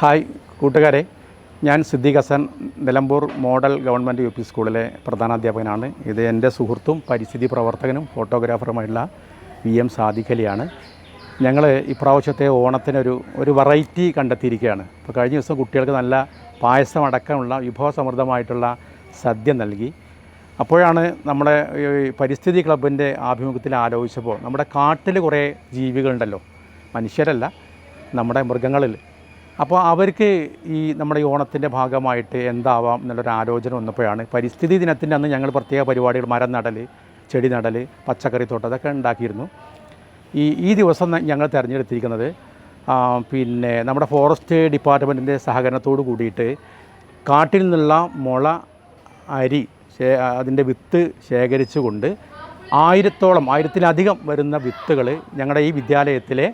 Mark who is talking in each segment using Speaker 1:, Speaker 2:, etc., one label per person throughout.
Speaker 1: Hi കൂട്ടുകാരെ. ഞാൻ Siddique Hasan Nilambur model government U P സ്കൂളിലെ പ്രധാനാധ്യാപകനാണ്. ഇത് എന്റെ സുഹൃത്തും പരിസ്ഥിതി പ്രവർത്തകനും ഫോട്ടോഗ്രാഫറുമായിട്ടുള്ള വി എം സാദിഖലിയാണ് ഞങ്ങൾ ഇപ്രാവശ്യത്തെ ഓണത്തിനൊരു ഒരു വെറൈറ്റി കണ്ടെത്തിയിരിക്കുകയാണ്. ഇപ്പോൾ കഴിഞ്ഞ ദിവസം കുട്ടികൾക്ക് നല്ല പായസം അടക്കമുള്ള വിഭവസമൃദ്ധമായിട്ടുള്ള സദ്യ നൽകി. അപ്പോഴാണ് നമ്മുടെ പരിസ്ഥിതി ക്ലബിന്റെ ആഭിമുഖ്യത്തിൽ ആലോചിച്ചപ്പോൾ നമ്മുടെ കാട്ടിൽ കുറേ ജീവികളുണ്ടല്ലോ. മനുഷ്യരല്ല നമ്മുടെ മൃഗങ്ങളിൽ. അപ്പോൾ അവർക്ക് ഈ നമ്മുടെ ഓണത്തിന്റെ ഭാഗമായിട്ട് എന്താവാം എന്നുള്ളൊരു ആലോചന വന്നപ്പോഴാണ് പരിസ്ഥിതി ദിനത്തിന്റെ അന്ന് ഞങ്ങൾ പ്രത്യേക പരിപാടികൾ മരം നടൽ ചെടി നടൽ പച്ചക്കറി തോട്ടം അതൊക്കെ ഉണ്ടാക്കിയിരുന്നു. ഈ ഈ ദിവസം ഞങ്ങൾ തിരഞ്ഞെടുത്തിരിക്കുന്നത് പിന്നെ നമ്മുടെ ഫോറസ്റ്റ് ഡിപ്പാർട്ട്മെന്റിന്റെ സഹകരണത്തോട് കൂടിയിട്ട് കാട്ടിൽ നിന്നുള്ള മുള അരി അതിന്റെ വിത്ത് ശേഖരിച്ചുകൊണ്ട് ആയിരത്തോളം ആയിരത്തിലധികം വരുന്ന വിത്തുകൾ ഞങ്ങളുടെ ഈ വിദ്യാലയത്തിലെ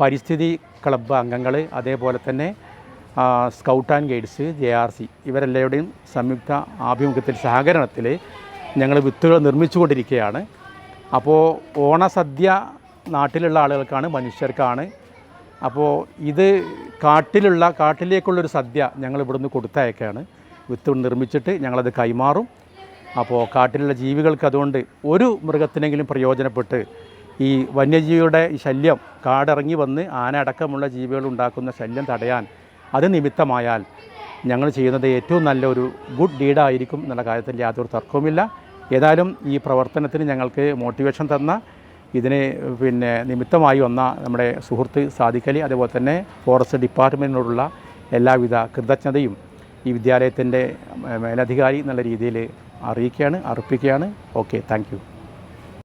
Speaker 1: പരിസ്ഥിതി ക്ലബ്ബ് അംഗങ്ങൾ അതേപോലെ തന്നെ scout and guides J R C ഇവരെല്ലാവരുടെയും സംയുക്ത ആഭിമുഖ്യത്തിൽ സഹകരണത്തിൽ ഞങ്ങൾ വിത്തുകൾ നിർമ്മിച്ചുകൊണ്ടിരിക്കുകയാണ്. അപ്പോൾ ഓണസദ്യ നാട്ടിലുള്ള ആളുകൾക്കാണ് മനുഷ്യർക്കാണ്. അപ്പോൾ ഇത് കാട്ടിലുള്ള കാട്ടിലേക്കുള്ളൊരു സദ്യ ഞങ്ങൾ ഇവിടുന്ന് കൊടുത്തയക്കുകയാണ് വിത്ത് നിർമ്മിച്ചിട്ട് ഞങ്ങളത് കൈമാറും. അപ്പോൾ കാട്ടിലുള്ള ജീവികൾക്ക് അതുകൊണ്ട് ഒരു മൃഗത്തിനെങ്കിലും പ്രയോജനപ്പെട്ട് ഈ വന്യജീവിയുടെ ഈ ശല്യം കാടിറങ്ങി വന്ന് ആന അടക്കമുള്ള ജീവികൾ ഉണ്ടാക്കുന്ന ശല്യം തടയാൻ അത് നിമിത്തമായാൽ ഞങ്ങൾ ചെയ്യുന്നത് ഏറ്റവും നല്ല ഒരു ഗുഡ് ഡീഡായിരിക്കും എന്നുള്ള കാര്യത്തിൽ യാതൊരു തർക്കവുമില്ല. ഏതായാലും ഈ പ്രവർത്തനത്തിന് ഞങ്ങൾക്ക് മോട്ടിവേഷൻ തന്ന ഇതിന് പിന്നെ നിമിത്തമായി വന്ന നമ്മുടെ സുഹൃത്ത് സാദിഖലി അതുപോലെ തന്നെ ഫോറസ്റ്റ് ഡിപ്പാർട്ട്മെന്റിനോടുള്ള എല്ലാവിധ കൃതജ്ഞതയും ഈ വിദ്യാലയത്തിന്റെ മേലധികാരി എന്നുള്ള രീതിയിൽ അറിയിക്കുകയാണ് അർപ്പിക്കുകയാണ്. Okay thank